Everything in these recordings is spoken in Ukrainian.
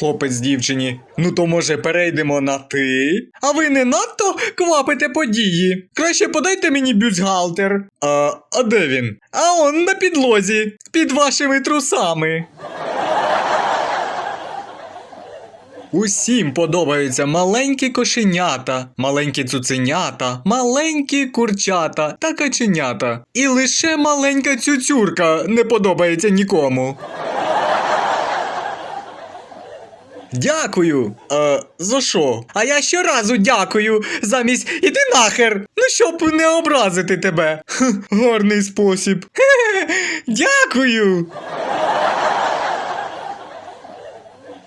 хлопець дівчині. Ну то може перейдемо на ти? А ви не надто квапите події. Краще подайте мені бюстгальтер. А, а де він? А он на підлозі, під вашими трусами. Усім подобаються маленькі кошенята, маленькі цуценята, маленькі курчата та каченята. І лише маленька цюцюрка не подобається нікому. Дякую. Е, за що? А я щоразу дякую, замість іди нахер. Ну щоб не образити тебе. Хм, гарний спосіб. Хе-хе, дякую.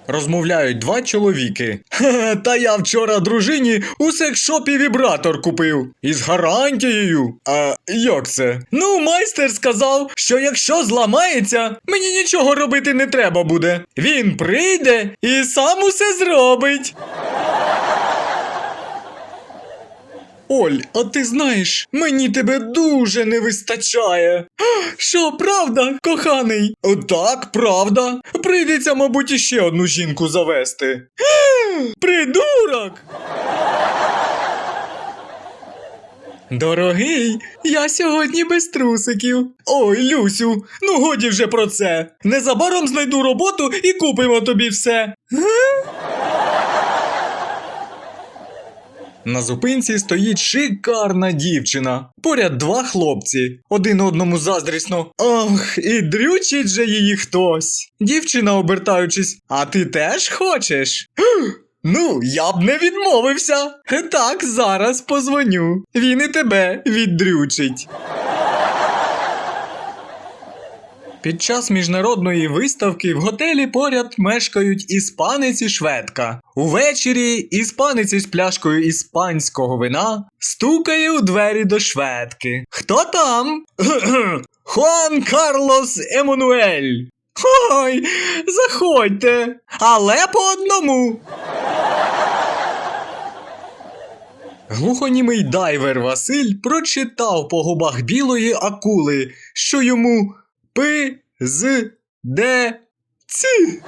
Розмовляють два чоловіки. Хе, та я вчора дружині у секшопі вібратор купив. Із гарантією. А як це? Ну, майстер сказав, що якщо зламається, мені нічого робити не треба буде. Він прийде і сам усе зробить. Оль, а ти знаєш, мені тебе дуже не вистачає. Що, правда, коханий? Так, правда. Прийдеться, мабуть, іще одну жінку завести. Придурок! Дорогий, я сьогодні без трусиків. Ой, Люсю, ну годі вже про це. Незабаром знайду роботу і купимо тобі все. На зупинці стоїть шикарна дівчина. Поряд два хлопці. Один одному заздрісно. Ох, і дрючить же її хтось. Дівчина, обертаючись, а ти теж хочеш? Ну, я б не відмовився. Так, зараз позвоню. Він і тебе віддрючить. Під час міжнародної виставки в готелі поряд мешкають іспанець і шведка. Увечері іспанець із пляшкою іспанського вина стукає у двері до шведки. Хто там? Хуан Карлос Еммануель. Ой, заходьте, але по одному. Глухонімий дайвер Василь прочитав по губах білої акули, що йому пи з де ці.